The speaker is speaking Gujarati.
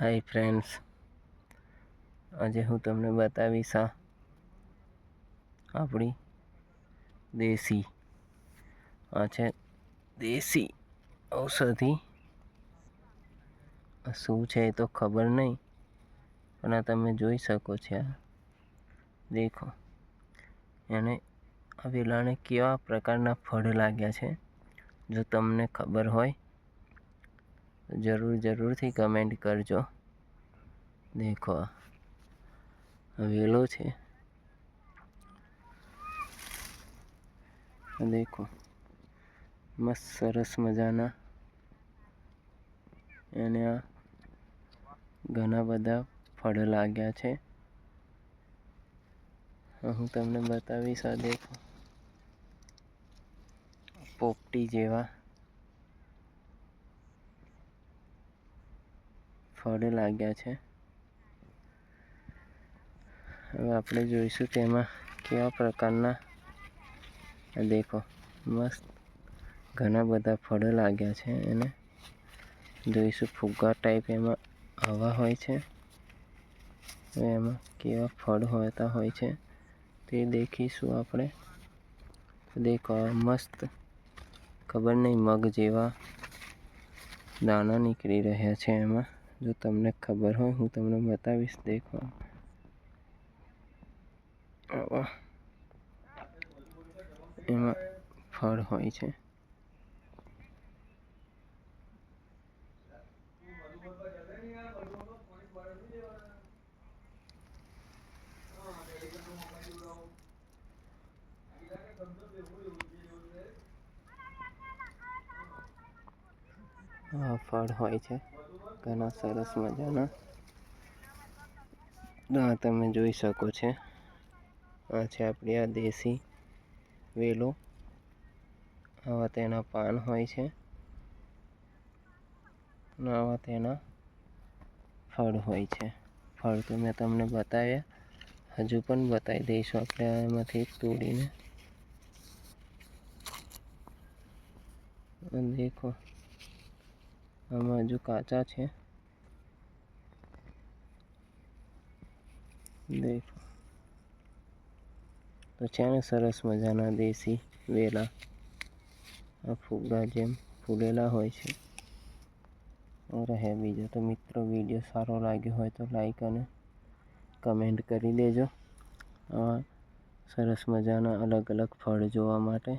હાય ફ્રેન્ડ્સ આજે હું તમને બતાવીશ આ આપણી દેશી. આ છે દેશી ઔષધિ. શું છે એ તો ખબર નહીં, પણ આ તમે જોઈ શકો છો આ. દેખો. એને આ વેલાને કેવા પ્રકારના ફળ લાગ્યા છે, જો તમને ખબર હોય જરૂર, જરૂરથી કમેન્ટ કરજો. દેખો વેલો છે. દેખો, મસ્ત સરસ મજાના. એને આ ઘણા બધા ફળ લાગ્યા છે. હું તમને બતાવીશ, આ દેખો. પોપટી જેવા. ફળ લાગ્યા છે. હવે આપણે જોઈશું તેમાં કેવા પ્રકારના દેખો, મસ્ત ઘણા બધા ફળ લાગ્યા છે એને જોઈશું ફુગ્ગા ટાઈપ એમાં હવા હોય છે. એમાં કેવા ફળ હોતા હોય છે તે દેખીશું આપણે. દેખો મસ્ત ખબર નહીં, મગ જેવા દાણા નીકળી રહ્યા છે એમાં. જો તમને ખબર હોય, હું તમને બતાવીશ, દેખો. એમાં ફળ હોય છે. ફળ હોય છે. ઘણા સરસ મજાના. આ તમે જોઈ શકો છો. આ છે આપણી આ દેશી વેલો. આવા તેના પાન હોય છે. અને આવા તેના ફળ હોય છે. ફળ તો મેં તમને બતાવ્યા. હજુ પણ બતાવી દઈશું આપણે એમાંથી તોડીને. દેખો. આમાં હજુ કાચા છે. દેખો. તો છે ને સરસ મજાના દેશી વેલા. આ ફુગ્ગા જેમ ફૂલેલા હોય છે. રહે બીજો તો મિત્રો વીડિયો સારો લાગ્યો હોય તો લાઈક અને કમેન્ટ કરી દેજો. સરસ મજાના અલગ અલગ ફળ જોવા માટે.